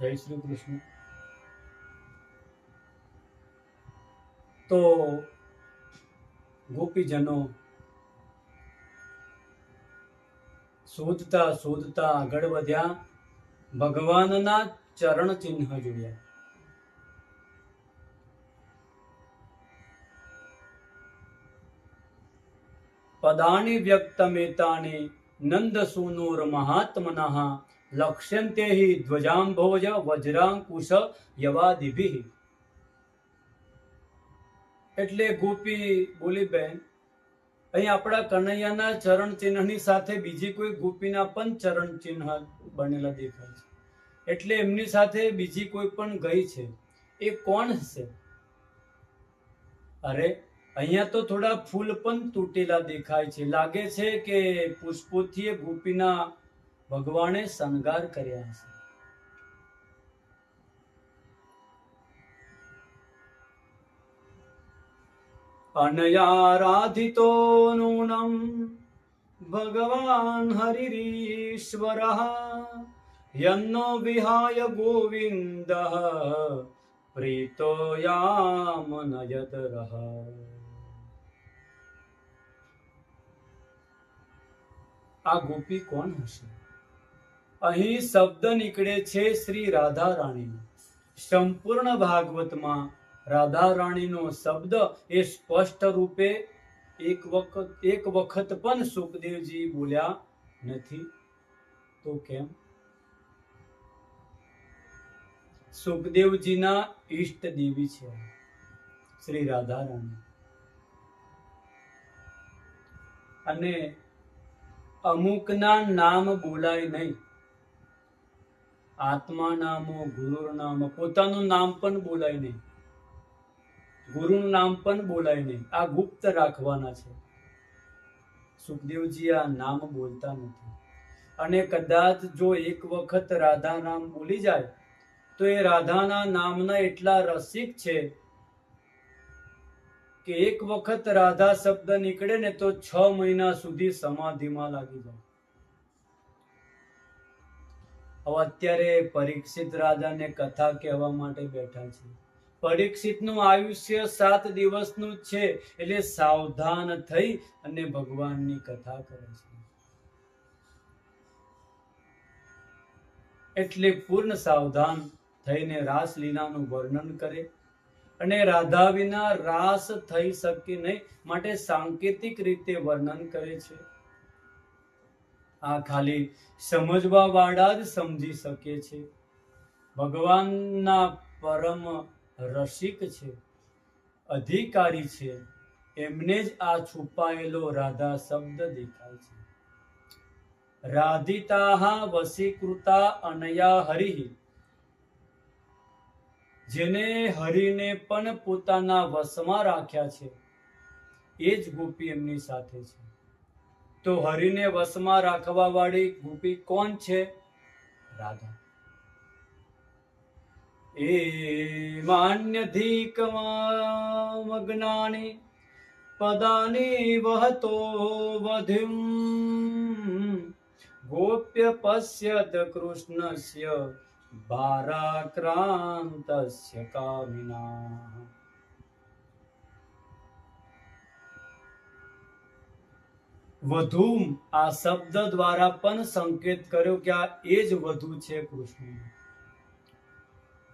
જય શ્રી કૃષ્ણ. તો ગોપીજનો શોધતા શોધતા આગળ વધ્યા, ભગવાનના ચરણ ચિહ્ન જોયા. પદાની નંદ સુનુર મહાત્મનઃ લક્ષ્યંતે ધ્વજાંભોજ વજ્રાંકુશ યવાદિભિ એટલે ગોપી બોલીબેન અહીં આપણા કનૈયાના ચરણ ચિહ્નની સાથે બીજી કોઈ ગોપીના પણ ચરણ ચિહ્ન બનેલા દેખાય છે. એટલે એમની સાથે બીજી કોઈ પણ ગઈ છે. એ કોણ હશે? અરે, અહીંયા તો થોડા ફૂલ પણ તૂટેલા દેખાય છે. લાગે છે કે પુષ્પોથી ગોપીના ભગવાને શણગાર કર્યા હશે. અનયારાધિતો નૂનમ ભગવાન હરિરીશ્વરઃ, યન્નો વિહાય ગોવિંદ પ્રીતો યામ નયતરઃ આ ગોપી કોણ હશે? અહીં શબ્દ નીકળે છે શ્રી રાધા રાણીનો સંપૂર્ણ ભાગવતમાં રાધા રાણીનો શબ્દ એ સ્પષ્ટ રૂપે એક વખત એક વખત પણ સુખદેવજી બોલ્યા નથી. તો કેમ? સુખદેવજીના ઈષ્ટ દેવી છે શ્રી રાધા રાણી અને અમુકના નામ બોલાય નહીં. આત્મા નામો ગુરુ નામ પોતાનું નામ પણ બોલાય નહીં. ગુરુનું નામ પણ બોલાય નહીં. આ ગુપ્ત રાખવાના છે. સુખદેવજી આ નામ બોલતા નથી. અને કદાચ જો એક વખત રાધા નામ બોલી જાય, તો એ રાધાના નામના એટલા રસિક છે કે એક વખત રાધા શબ્દ નીકળે ને તો છ મહિના સુધી સમાધિમાં લાગી જાય. હવે અત્યારે પરીક્ષિત રાજાને કથા કહેવા માટે બેઠા છે. પરીક્ષિતનું આયુષ્ય સાત દિવસનું છે, એટલે સાવધાન થઈ અને ભગવાનની કથા કરે છે. એટલે પૂર્ણ સાવધાન થઈને રાસલીલાનું વર્ણન કરે અને રાધા વિના રાસ થઈ શકે નહીં, માટે સાંકેતિક રીતે વર્ણન કરે છે. આ ખાલી સમજવા વાળા જ સમજી શકે છે. ભગવાનના પરમ રસિક છે, અધિકારી છે, એમને જ આ છુપાયેલો રાધા શબ્દ દેખાય છે. રાધિતા વસીકૃતા અનયા હરિ, જેને હરિને પણ પોતાના વશમાં રાખ્યા છે, એ જ ગોપી એમની સાથે છે. તો હરિને વશમાં રાખવા વાળી ગોપી કોણ છે? રાધા. એ માન્યધિકમગ્નાની પદાની વહતો વધ્યું ગોપ્ય પશ્યત કૃષ્ણસ્ય ભારાક્રાંતસ્ય કામિના. વધુ આ શબ્દ દ્વારા પણ સંકેત કર્યો કે આ એ જ વધુ છે કૃષ્ણ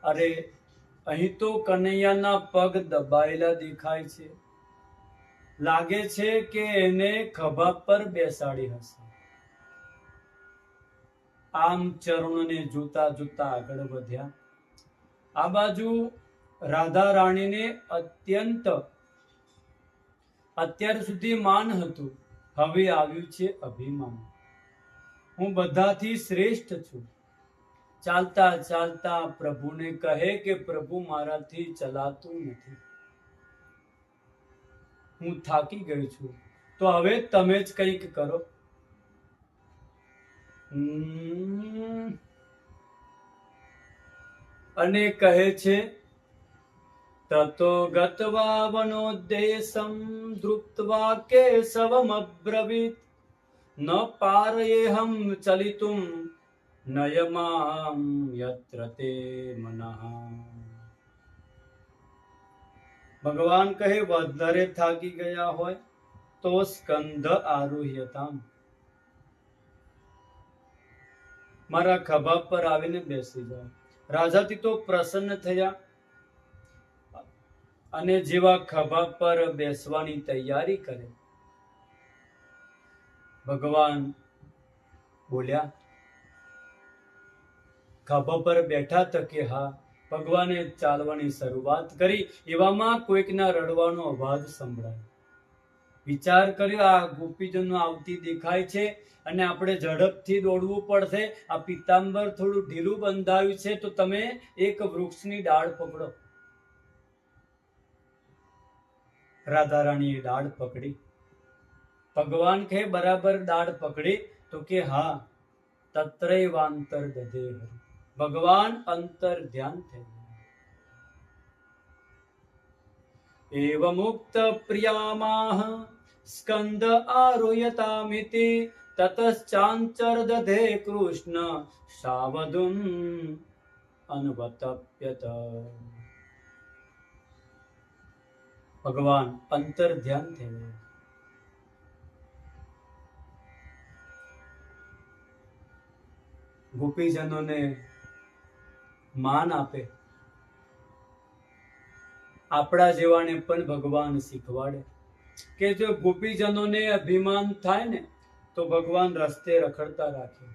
અરે, અહીં તો કનૈયાના પગ દબાયેલા દેખાય છે. લાગે છે કે એને ખભા પર બેસાડી હશે. આમ ચરણોને જોતા જોતા આગળ વધ્યા. આ બાજુ રાધા રાણીને અત્યંત, અત્યાર સુધી માન હતું. હવે આવ્યું છે અભિમાન. હું બધાથી શ્રેષ્ઠ છું. ચાલતા ચાલતા પ્રભુને કહે કે પ્રભુ મારાથી ચલાતું નથી. હું થાકી ગયો છું. તો હવે તમે જ કંઈક કરો. અને કહે છે તતો गत्वा वनोद्देशं धृप्त्वा केशवमब्रवीत्। ન પારયેહમ चलितुं નયમામ यत्र ते मनः। ભગવાન કહે વધારે થાકી ગયા હોય તો સ્કંદ આરુહ્યતામ મારા ખભા પર આવીને બેસી જાઓ રાજાથી તો પ્રસન્ન થયા અને જેવા ખભા પર બેસવાની તૈયારી કરે. ભગવાન બોલ્યા, ખભા પર બેઠા તકે હા, ભગવાને ચાલવાની શરૂઆત કરી. એવામાં કોઈકના રડવાનો અવાજ સંભળાય. વિચાર કર્યો, આ ગોપીજનો આવતી દેખાય છે અને આપણે ઝડપથી દોડવું પડશે. આ પિત્તાંબર થોડું ઢીલું બંધાયું છે, તો તમે એક વૃક્ષની ડાળ પકડો. રાધા રાણીએ ડાળ પકડી. ભગવાન કહે, બરાબર ડાળ પકડી. તો કે, હા, તત્રૈવાંતર દધે ભગવાન અંતર ધ્યાન થયું એવ મુક્ત પ્રિયામાહ, સ્કંદ આરોયતામિતિ, તતશ્ચાંચર દધે કૃષ્ણ સાવધુમ અનવતપ્યત. ભગવાન અંતર ધ્યાન થઈ ગયા. ગોપીજનોને માન આપે. આપણા જેવાને પણ ભગવાન શીખવાડે. કે જો ગોપીજનોને અભિમાન થાય ને, તો ભગવાન રસ્તે રખડતા રાખે.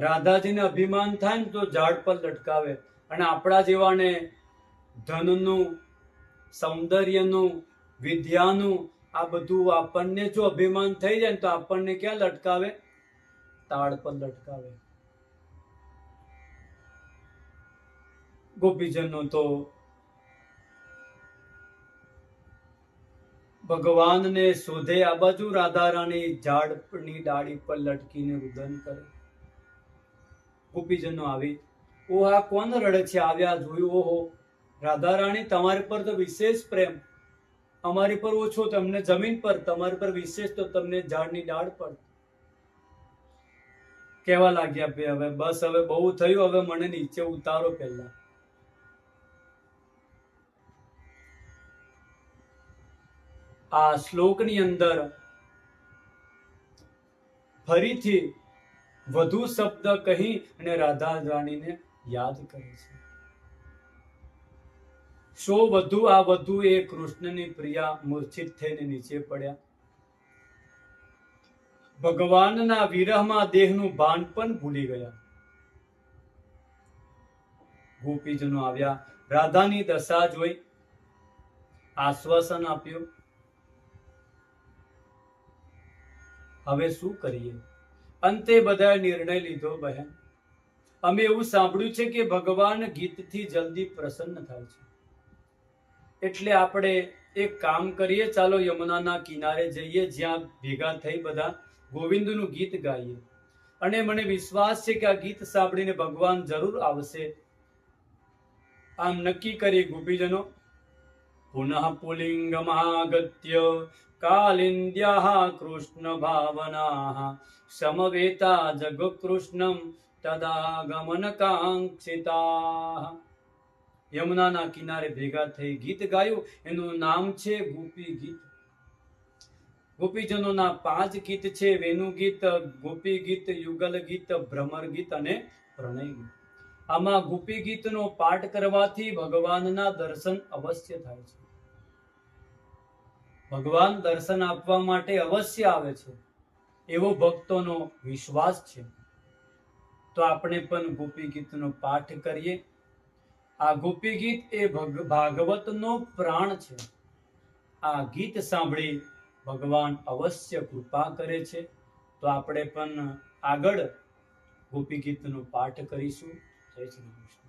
રાધાજીને અભિમાન થાય ને, તો ઝાડ પર લટકાવે. અને આપણા જેવાને ધનનું સૌંદર્યનું, વિદ્યાનું, આ બધું આપણને જો અભિમાન થઈ જાય ને તો આપણને ક્યાં લટકાવે? તાળ પર લટકાવે. ગોપીજનો તો ભગવાનને શોધે આ બાજુ રાધા રાણી ઝાડની ડાળી પર લટકીને રુદન કરે. ગોપીજનો આવી ઓ આ કોણ રડે છે? આવ્યા જોયું, ઓહો રાધા રાણી, તમારી પર તો વિશેષ પ્રેમ. અમારી પર ઓછો, તમને જમીન પર, તમારી પર વિશેષ તો તમને ઝાડની ડાળ પર. કેવા લાગ્યા ભાઈ હવે બસ, હવે બહુ થયું, હવે મને નીચે ઉતારો પહેલા. આ શ્લોકની અંદર ફરીથી વધુ શબ્દ કહી અને રાધા રાણીને યાદ કરે છે. શો વધુ, આ વધુ એ કૃષ્ણની પ્રિયા મૂર્છિત થઈને નીચે પડ્યા. ભગવાનના વિરહમાં દેહનું ભાન પણ ભૂલી ગયા. ગોપીજનો આવ્યા, રાધાની દશા જોઈ, આશ્વાસન આપ્યું. હવે શું કરીએ? અંતે બધા નિર્ણય લીધો બહેન. અમે એવું સાંભળ્યું છે કે ભગવાન ગીતથી જલ્દી પ્રસન્ન થાય છે. એટલે આપણે એક કામ કરીએ, ચાલો યમુનાના કિનારે જઈએ, જ્યાં ભેગા થઈ બધા ગોવિંદનું ગીત ગાઈએ. અને મને વિશ્વાસ છે કે આ ગીત સાંભળીને ભગવાન જરૂર આવશે. આમ નક્કી કરી ગોપીજનો, પુનઃ પુલિંગમાગત્ય કાલિંદ્યા કૃષ્ણ ભાવના સમવેતા જગકૃષ્ણમ તદા ગમનકાંક્ષિતા. યમુનાના કિનારે ભેગા થઈ ગીત ગાયું. એનું નામ છે ગોપી ગીત. ગોપીજનોના પાંચ ગીત છે. વેણુ ગીત, ગોપી ગીત, યુગલ ગીત, ભ્રમર ગીત અને પ્રણય ગીત. આમાં ગોપી ગીતનો પાઠ કરવાથી ભગવાનના દર્શન અવશ્ય થાય છે. ભગવાન દર્શન આપવા માટે અવશ્ય આવે છે. એવો ભક્તોનો વિશ્વાસ છે. તો આપણે પણ ગોપી ગીતનો પાઠ કરીએ. આ ગોપી ગીત એ ભગ- ભાગવતનો પ્રાણ છે. આ ગીત સાંભળી ભગવાન અવશ્ય કૃપા કરે છે. તો આપણે પણ આગળ ગોપી ગીતનો પાઠ કરીશું. જય શ્રી કૃષ્ણ.